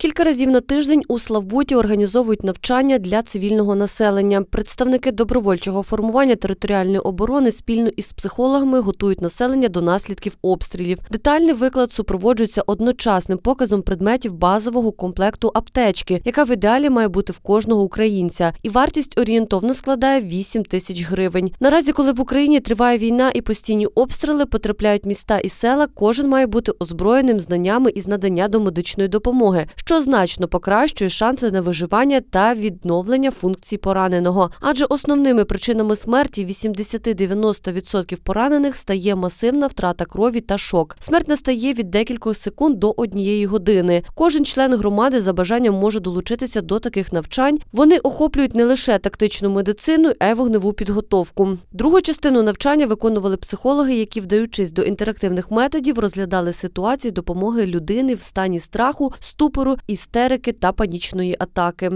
Кілька разів на тиждень у Славуті організовують навчання для цивільного населення. Представники добровольчого формування територіальної оборони спільно із психологами готують населення до наслідків обстрілів. Детальний виклад супроводжується одночасним показом предметів базового комплекту аптечки, яка в ідеалі має бути в кожного українця. І вартість орієнтовно складає 8 тисяч гривень. Наразі, коли в Україні триває війна і постійні обстріли потрапляють міста і села, кожен має бути озброєним знаннями із надання домедичної допомоги, що значно покращує шанси на виживання та відновлення функцій пораненого. Адже основними причинами смерті 80-90% поранених стає масивна втрата крові та шок. Смерть настає від декількох секунд до однієї години. Кожен член громади за бажанням може долучитися до таких навчань. Вони охоплюють не лише тактичну медицину, а й вогневу підготовку. Другу частину навчання виконували психологи, які, вдаючись до інтерактивних методів, розглядали ситуації допомоги людини в стані страху, ступору, істерики та панічної атаки.